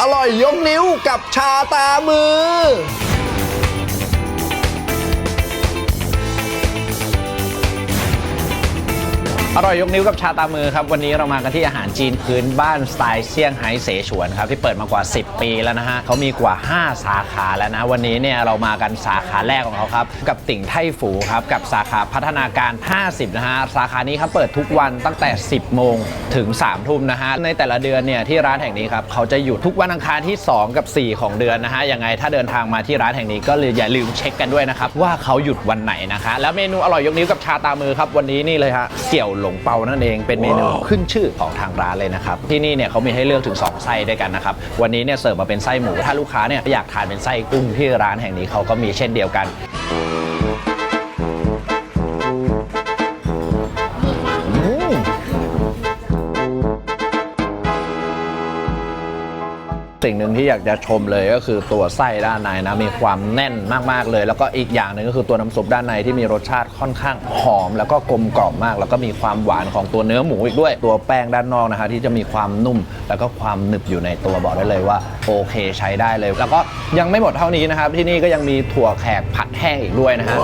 อร่อยยกนิ้วกับชาตามือ ร่อยยกนิ้วกับชาตามือครับ วันนี้เรามากันที่อาหารจีนพื้นบ้านสไตล์เซี่ยงไฮ้เสฉวนครับ ที่เปิดมากว่า 10 ปีแล้วนะฮะเขามีกว่า 5 สาขาแล้วนะ วันนี้เนี่ยเรามากันสาขาแรกของเขาครับ กับติ่งไท่ฝูครับ กับสาขาพัฒนาการ 50 นะฮะ สาขานี้ครับเปิดทุกวันตั้งแต่ 10 โมงถึง 3 ทุ่มนะฮะ ในแต่ละเดือนเนี่ยที่ร้านแห่งนี้ครับเขาจะหยุดทุกวันอังคารที่ 2 กับ 4 ของเดือนนะฮะยังไงถ้าเดินทางมาที่ร้านแห่งนี้ก็เลยอย่าลืมเช็คกันด้วยนะครับว่าเขาหยุดวันไหนนะคะแล้วเมนูอร่อยยกนิ้วกับชาตามือครับวันนี้นี่เลยฮะเสี่ยวหลงเปานั่นเองเป็นเมนูขึ้นชื่อของทางร้านเลยนะครับ ที่นี่เนี่ยเขามีให้เลือกถึง 2 ไส้ด้วยกันนะครับ วันนี้เนี่ยเสิร์ฟมาเป็นไส้หมู ถ้าลูกค้าเนี่ยอยากทานเป็นไส้กุ้งที่ร้านแห่งนี้เขาก็มีเช่นเดียวกัน สิ่งหนึ่งที่อยากจะชมเลยก็คือตัวไส้ด้านในนะมีความแน่นมากๆเลย แล้วก็อีกอย่างหนึ่งก็คือตัวน้ำซุปด้านในที่มีรสชาติค่อนข้างหอม แล้วก็กลมกล่อมมาก แล้วก็มีความหวานของตัวเนื้อหมูอีกด้วย ตัวแป้งด้านนอกนะคะที่จะมีความนุ่ม แล้วก็ความหนึบอยู่ในตัวบอกได้เลยว่าโอเคใช้ได้เลย แล้วก็ยังไม่หมดเท่านี้นะครับที่นี่ก็ยังมีถั่วแขกผัดแห้งอีกด้วยนะฮะ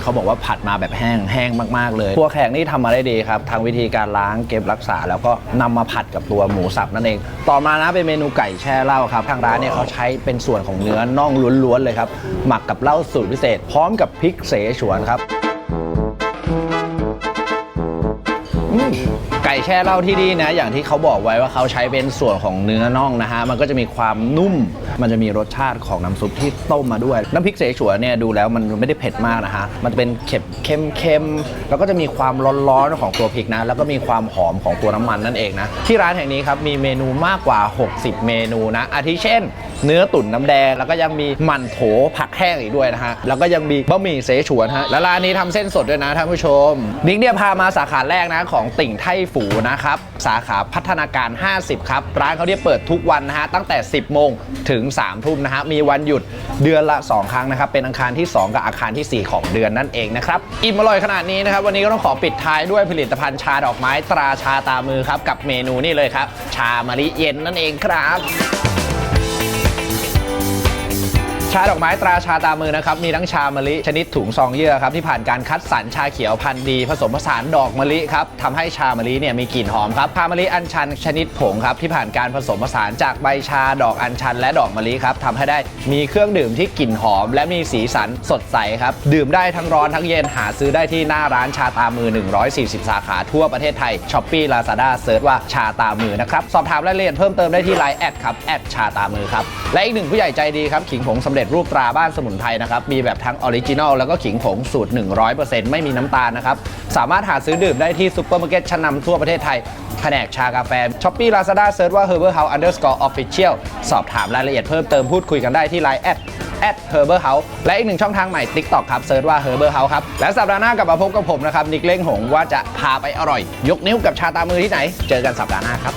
ที่เขาบอกว่าผัดมาแบบแห้งแห้งมากๆเลยตัวแขกนี่ทำมาได้ดีครับทางวิธีการล้างเก็บรักษา แล้วก็นำมาผัดกับตัวหมูสับนั่นเอง ต่อมานะเป็นเมนูไก่แช่เหล้าครับทางร้านเนี่ยเขาใช้เป็นส่วนของเนื้อน่องล้วนๆเลยครับหมักกับเหล้าสูตรพิเศษ พร้อมกับพริกเสฉวนครับ ไก่แช่เหล้าที่นี่นะ อย่างที่เขาบอกไว้ว่าเขาใช้เป็นส่วนของเนื้อน่องนะฮะ มันก็จะมีความนุ่ม มันจะมีรสชาติของน้ำซุปที่ต้มมาด้วย น้ำพริกเสฉวนเนี่ยดูแล้วมันไม่ได้เผ็ดมากนะฮะ มันจะเป็นเค็มเค็มเค็มแล้วก็จะมีความร้อนๆของตัวพริกนะ แล้วก็มีความหอมของตัวน้ำมันนั่นเองนะ ที่ร้านแห่งนี้ครับมีเมนูมากกว่า 60 เมนูนะ อาทิเช่น เนื้อตุ๋นน้ำแดง แล้วก็ยังมีหมันโถผักแห้งอีกด้วยนะฮะ แล้วก็ยังมีบะหมี่เสฉวนฮะ และร้านนี้ทำเส้นสดด้วยนะท่านผู้ชม นิกเนี่ยพามาสาขาแรกนะของติ่งไทฝูนะครับ สาขาพัฒนาการ 50 ครับ ร้านเขาเนี่ยเปิดทุกวันนะฮะ ตั้งแต่ 10 โมงถึง 3 ทุ่มนะฮะ มีวันหยุดเดือนละ 2 ครั้งนะครับ เป็นอังคารที่ 2 กับอังคารที่ 4 ของเดือนนั่นเองนะครับ อิ่มอร่อยขนาดนี้นะครับ วันนี้ก็ต้องขอปิดท้ายด้วยผลิตภัณฑ์ชาดอกไม้ตราชาตามือครับ กับเมนูนี่เลยครับ ชามะลิเย็นนั่นเองครับ ชาดอกไม้ตราชาตามือนะครับ มีทั้งชามะลิชนิดถุงซองเยื่อครับที่ผ่านการคัดสรรชาเขียวพันธุ์ดี ผสมผสานดอกมะลิครับทำให้ชามะลิเนี่ยมีกลิ่นหอมครับชามะลิอัญชันชนิดผงครับที่ผ่านการผสมผสานจากใบชาดอกอัญชัน และดอกมะลิครับทำให้ได้มีเครื่องดื่มที่กลิ่นหอม และมีสีสันสดใสครับดื่มได้ทั้งร้อนทั้งเย็นหาซื้อได้ที่หน้าร้านชาตามือ 140 สาขาทั่วประเทศไทยช้อปปี้ลาซาด้าเซิร์ชว่าชาตามือนะครับสอบถามรายละเอียดเพิ่มเติมได้ที่ไลน์แอดครับแอดชาตามือครับและอีกหนึ่งผู้ใหญ่ใจดีครับขิงผงสำเร็จรูปตราบ้านสมุนไพรนะครับมีแบบทั้งออริจินอลแล้วก็ขิงผงสูตร 100%ไม่มีน้ำตาลนะครับสามารถหาซื้อดื่มได้ที่ซุปเปอร์มาร์เก็ตชั้นนำทั่วประเทศไทยแผนกชากาแฟช้อปปี้ลาซาด้าเซิร์ชว่า Herbal House underscore official สอบถามรายละเอียดเพิ่มเติมพูดคุยกันได้ที่ไลน์แอด at Herbal House และอีกหนึ่งช่องทางใหม่ TikTok ครับเซิร์ชว่า Herbal House ครับ และสัปดาห์หน้ากลับมาพบกับผมนะครับ นิกเล้งหงว่าจะพาไปอร่อย ยกนิ้วกับชาตามือที่ไหน เจอกันสัปดาห์หน้าครับ